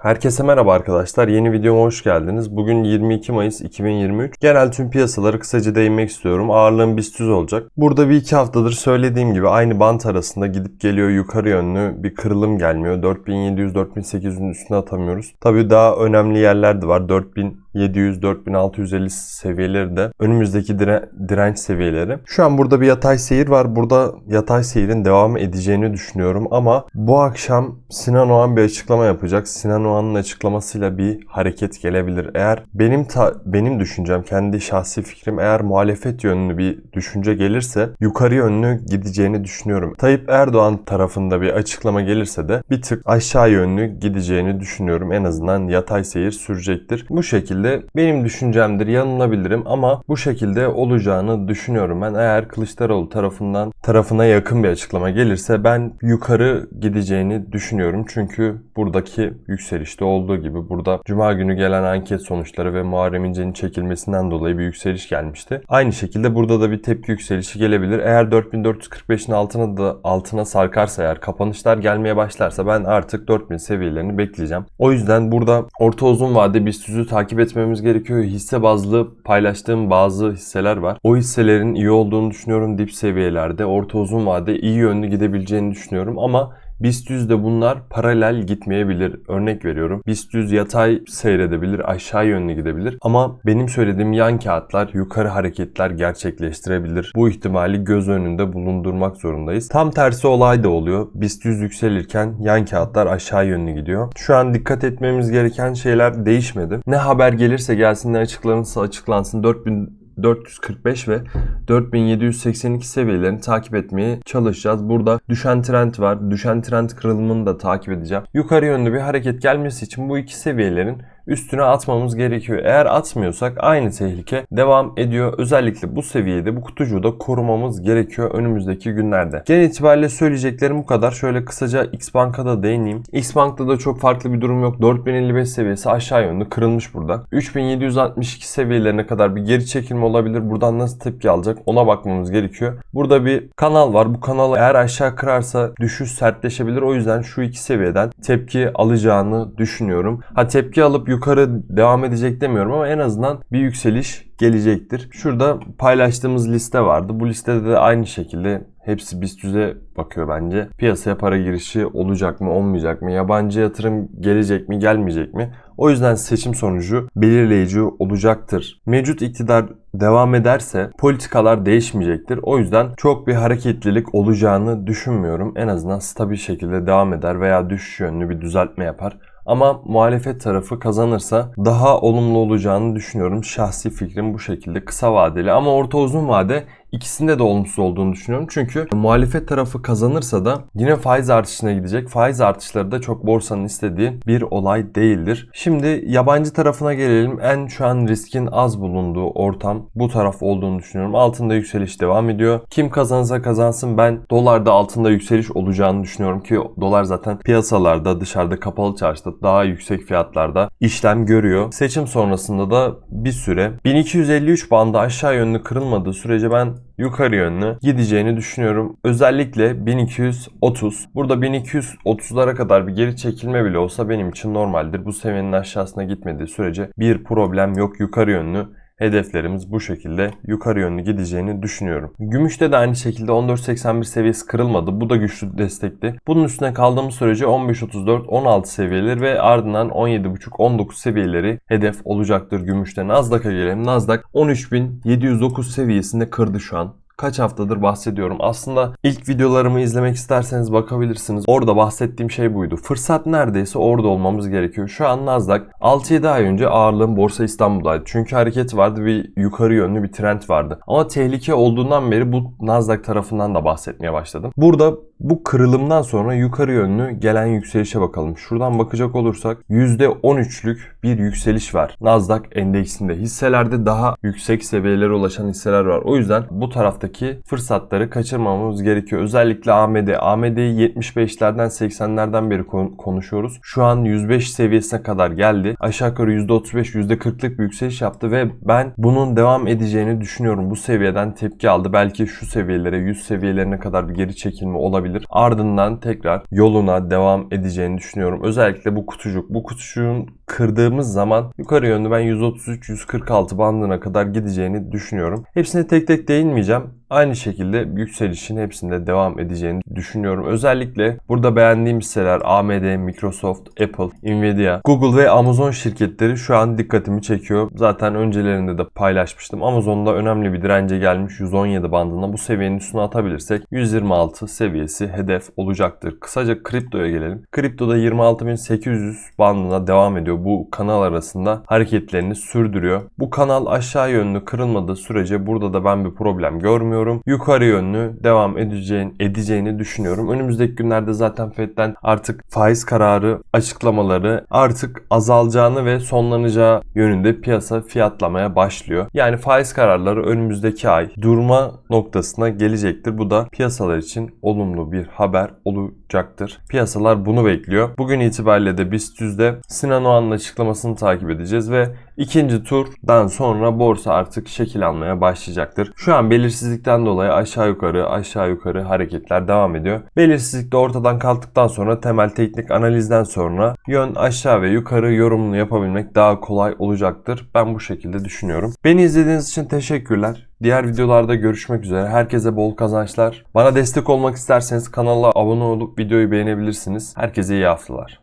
Herkese merhaba arkadaşlar. Yeni videoma hoş geldiniz. Bugün 22 Mayıs 2023. Genel tüm piyasaları kısaca değinmek istiyorum. Ağırlığım BIST 100 olacak. Burada bir iki haftadır söylediğim gibi aynı bant arasında gidip geliyor yukarı yönlü bir kırılım gelmiyor. 4700-4800'ün üstüne atamıyoruz. Tabii daha önemli yerler de var. 4000 700-4650 seviyeleri de önümüzdeki dire- direnç seviyeleri. Şu an burada bir yatay seyir var. Burada yatay seyirin devam edeceğini düşünüyorum ama bu akşam Sinan Oğan bir açıklama yapacak. Sinan Oğan'ın açıklamasıyla bir hareket gelebilir. Eğer benim ta- benim düşüncem, kendi şahsi fikrim eğer muhalefet yönlü bir düşünce gelirse yukarı yönlü gideceğini düşünüyorum. Tayyip Erdoğan tarafında bir açıklama gelirse de bir tık aşağı yönlü gideceğini düşünüyorum. En azından yatay seyir sürecektir. Bu şekilde benim düşüncemdir. Yanılabilirim ama bu şekilde olacağını düşünüyorum. Ben eğer Kılıçdaroğlu tarafından tarafına yakın bir açıklama gelirse ben yukarı gideceğini düşünüyorum. Çünkü buradaki yükselişte olduğu gibi burada Cuma günü gelen anket sonuçları ve Muharrem İnce'nin çekilmesinden dolayı bir yükseliş gelmişti. Aynı şekilde burada da bir tepki yükselişi gelebilir. Eğer 4445'in altına da altına sarkarsa eğer kapanışlar gelmeye başlarsa ben artık 4000 seviyelerini bekleyeceğim. O yüzden burada orta uzun vade BIST 100'ü takip etmemiz gerekiyor. Hisse bazlı paylaştığım bazı hisseler var. O hisselerin iyi olduğunu düşünüyorum dip seviyelerde. Orta uzun vade iyi yönlü gidebileceğini düşünüyorum ama BIST 100'de bunlar paralel gitmeyebilir. Örnek veriyorum. BIST 100 yatay seyredebilir, aşağı yönlü gidebilir. Ama benim söylediğim yan kağıtlar yukarı hareketler gerçekleştirebilir. Bu ihtimali göz önünde bulundurmak zorundayız. Tam tersi olay da oluyor. BIST 100 yükselirken yan kağıtlar aşağı yönlü gidiyor. Şu an dikkat etmemiz gereken şeyler değişmedi. Ne haber gelirse gelsin ne açıklanırsa açıklansın 4000 445 ve 4782 seviyelerini takip etmeye çalışacağız. Burada düşen trend var. Düşen trend kırılımını da takip edeceğim. Yukarı yönlü bir hareket gelmesi için bu iki seviyelerin üstüne atmamız gerekiyor. Eğer atmıyorsak aynı tehlike devam ediyor. Özellikle bu seviyede bu kutucuğu da korumamız gerekiyor önümüzdeki günlerde. Genel itibariyle söyleyeceklerim bu kadar. Şöyle kısaca X Bank'a değineyim. X Bank'ta da çok farklı bir durum yok. 4055 seviyesi aşağı yönlü kırılmış burada. 3762 seviyelerine kadar bir geri çekilme olabilir. Buradan nasıl tepki alacak ona bakmamız gerekiyor. Burada bir kanal var. Bu kanal eğer aşağı kırarsa düşüş sertleşebilir. O yüzden şu iki seviyeden tepki alacağını düşünüyorum. Ha tepki alıp yukarı devam edecek demiyorum ama en azından bir yükseliş gelecektir. Şurada paylaştığımız liste vardı. Bu listede de aynı şekilde hepsi BIST 100'e bakıyor bence. Piyasaya para girişi olacak mı, olmayacak mı? Yabancı yatırım gelecek mi, gelmeyecek mi? O yüzden seçim sonucu belirleyici olacaktır. Mevcut iktidar devam ederse politikalar değişmeyecektir. O yüzden çok bir hareketlilik olacağını düşünmüyorum. En azından stabil şekilde devam eder veya düşüş yönlü bir düzeltme yapar. Ama muhalefet tarafı kazanırsa daha olumlu olacağını düşünüyorum. Şahsi fikrim bu şekilde kısa vadeli ama orta uzun vade ikisinde de olumsuz olduğunu düşünüyorum. Çünkü muhalefet tarafı kazanırsa da yine faiz artışına gidecek. Faiz artışları da çok borsanın istediği bir olay değildir. Şimdi yabancı tarafına gelelim. En şu an riskin az bulunduğu ortam bu taraf olduğunu düşünüyorum. Altında yükseliş devam ediyor. Kim kazanırsa kazansın ben dolarda altında yükseliş olacağını düşünüyorum ki dolar zaten piyasalarda dışarıda kapalı çarşıda daha yüksek fiyatlarda işlem görüyor. Seçim sonrasında da bir süre 1253 bandı aşağı yönlü kırılmadığı sürece ben yukarı yönlü gideceğini düşünüyorum. Özellikle 1230. Burada 1230'lara kadar bir geri çekilme bile olsa benim için normaldir. Bu seviyenin aşağısına gitmediği sürece bir problem yok yukarı yönlü hedeflerimiz bu şekilde yukarı yönlü gideceğini düşünüyorum. Gümüşte de aynı şekilde 14.81 seviyesi kırılmadı. Bu da güçlü destekti. Bunun üstüne kaldığımız sürece 15.34, 16 seviyeleri ve ardından 17.5-19 seviyeleri hedef olacaktır gümüşte. Nasdaq'a gelelim. Nasdaq 13.709 seviyesinde kırdı şu an kaç haftadır bahsediyorum. Aslında ilk videolarımı izlemek isterseniz bakabilirsiniz. Orada bahsettiğim şey buydu. Fırsat neredeyse orada olmamız gerekiyor. Şu an Nasdaq 6-7 ay önce ağırlığım Borsa İstanbul'daydı. Çünkü hareket vardı bir yukarı yönlü bir trend vardı. Ama tehlike olduğundan beri bu Nasdaq tarafından da bahsetmeye başladım. Burada bu kırılımdan sonra yukarı yönlü gelen yükselişe bakalım. Şuradan bakacak olursak %13'lük bir yükseliş var. Nasdaq endeksinde hisselerde daha yüksek seviyelere ulaşan hisseler var. O yüzden bu tarafta taraftaki fırsatları kaçırmamamız gerekiyor. Özellikle AMD. AMD'yi 75'lerden 80'lerden beri kon- konuşuyoruz. Şu an 105 seviyesine kadar geldi. Aşağı yukarı %35 %40'lık bir yükseliş yaptı ve ben bunun devam edeceğini düşünüyorum. Bu seviyeden tepki aldı. Belki şu seviyelere 100 seviyelerine kadar bir geri çekilme olabilir. Ardından tekrar yoluna devam edeceğini düşünüyorum. Özellikle bu kutucuk. Bu kutucuğun kırdığımız zaman yukarı yönlü ben 133-146 bandına kadar gideceğini düşünüyorum. Hepsine tek tek değinmeyeceğim. Aynı şekilde yükselişin hepsinde devam edeceğini düşünüyorum. Özellikle burada beğendiğim hisseler AMD, Microsoft, Apple, Nvidia, Google ve Amazon şirketleri şu an dikkatimi çekiyor. Zaten öncelerinde de paylaşmıştım. Amazon'da önemli bir dirence gelmiş 117 bandına. Bu seviyenin üstüne atabilirsek 126 seviyesi hedef olacaktır. Kısaca kriptoya gelelim. Kriptoda 26.800 bandına devam ediyor. Bu kanal arasında hareketlerini sürdürüyor. Bu kanal aşağı yönlü kırılmadığı sürece burada da ben bir problem görmüyorum. Yukarı yönlü devam edeceğini, edeceğini düşünüyorum. Önümüzdeki günlerde zaten Fed'den artık faiz kararı açıklamaları artık azalacağını ve sonlanacağı yönünde piyasa fiyatlamaya başlıyor. Yani faiz kararları önümüzdeki ay durma noktasına gelecektir. Bu da piyasalar için olumlu bir haber olacaktır. Piyasalar bunu bekliyor. Bugün itibariyle de BIST 100'de Sinan Oğan'ın açıklamasını takip edeceğiz ve ikinci turdan sonra borsa artık şekil almaya başlayacaktır. Şu an belirsizlikten dolayı aşağı yukarı aşağı yukarı hareketler devam ediyor. Belirsizlik de ortadan kalktıktan sonra temel teknik analizden sonra yön aşağı ve yukarı yorumunu yapabilmek daha kolay olacaktır. Ben bu şekilde düşünüyorum. Beni izlediğiniz için teşekkürler. Diğer videolarda görüşmek üzere. Herkese bol kazançlar. Bana destek olmak isterseniz kanala abone olup videoyu beğenebilirsiniz. Herkese iyi haftalar.